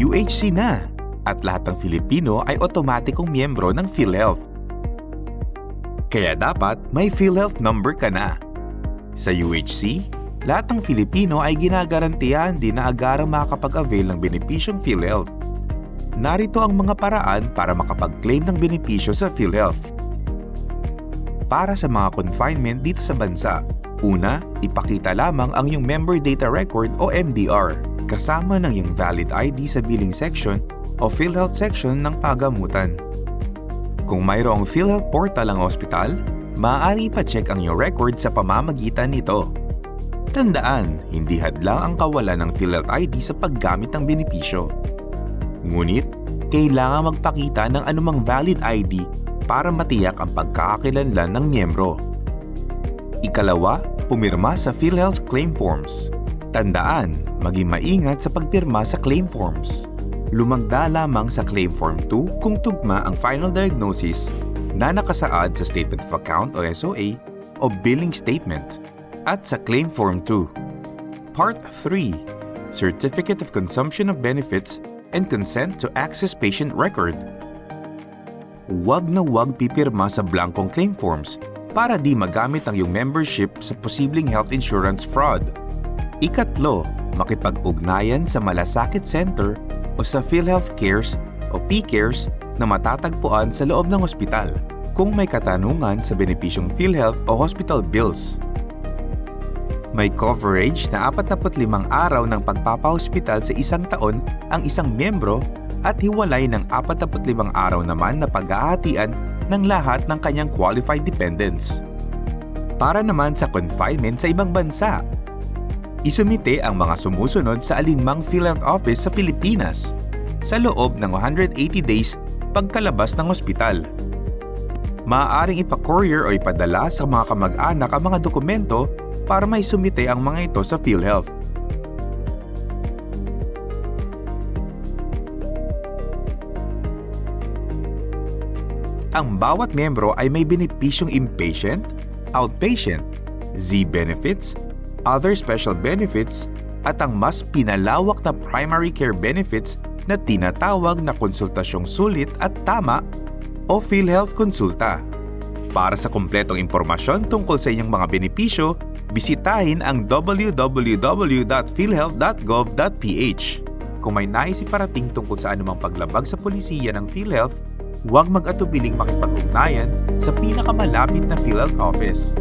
UHC na at lahat ng Filipino ay otomatikong miyembro ng PhilHealth. Kaya dapat may PhilHealth number ka na. Sa UHC, lahat ng Filipino ay ginagarantiyahan din na agarang makakapag-avail ng benepisyong PhilHealth. Narito ang mga paraan para makapag-claim ng benepisyo sa PhilHealth. Para sa mga confinement dito sa bansa, una, ipakita lamang ang iyong Member Data Record o MDR kasama ng iyong valid ID sa billing section o PhilHealth section ng pagamutan. Kung mayroong PhilHealth portal ang ospital, maaari pa-check ang iyong record sa pamamagitan nito. Tandaan, hindi hadlang ang kawalan ng PhilHealth ID sa paggamit ng benepisyo. Ngunit, kailangan magpakita ng anumang valid ID para matiyak ang pagkakakilanlan ng miyembro. Ikalawa, pumirma sa PhilHealth Claim Forms. Tandaan, maging maingat sa pagpirma sa claim forms. Lumagda lamang sa Claim Form 2 kung tugma ang final diagnosis na nakasaad sa Statement of Account o SOA o Billing Statement at sa Claim Form 2. Part 3 Certificate of Consumption of Benefits and Consent to Access Patient Record Huwag na huwag pipirma sa blankong claim forms para di magamit ang iyong membership sa posibleng health insurance fraud. Ikatlo, makipag-ugnayan sa Malasakit Center o sa PhilHealth Cares o PCares na matatagpuan sa loob ng ospital kung may katanungan sa benepisyong PhilHealth o hospital bills. May coverage na 45 araw ng pagpapahospital sa isang taon ang isang miyembro at hiwalay ng 45 araw naman na pag-aatian ng lahat ng kanyang qualified dependents. Para naman sa confinement sa ibang bansa, isumite ang mga sumusunod sa alinmang PhilHealth office sa Pilipinas sa loob ng 180 days pagkalabas ng ospital. Maaaring ipa-courier o ipadala sa mga kamag-anak ang mga dokumento para may sumite ang mga ito sa PhilHealth. Ang bawat miyembro ay may benepisyong inpatient, outpatient, Z-benefits, other special benefits, at ang mas pinalawak na primary care benefits na tinatawag na konsultasyong sulit at tama o PhilHealth Konsulta. Para sa kumpletong impormasyon tungkol sa inyong mga benepisyo, bisitahin ang www.philhealth.gov.ph. Kung may nais iparating tungkol sa anumang paglabag sa polisiya ng PhilHealth, huwag mag-atubiling makipag-ugnayan sa pinakamalapit na PhilHealth office.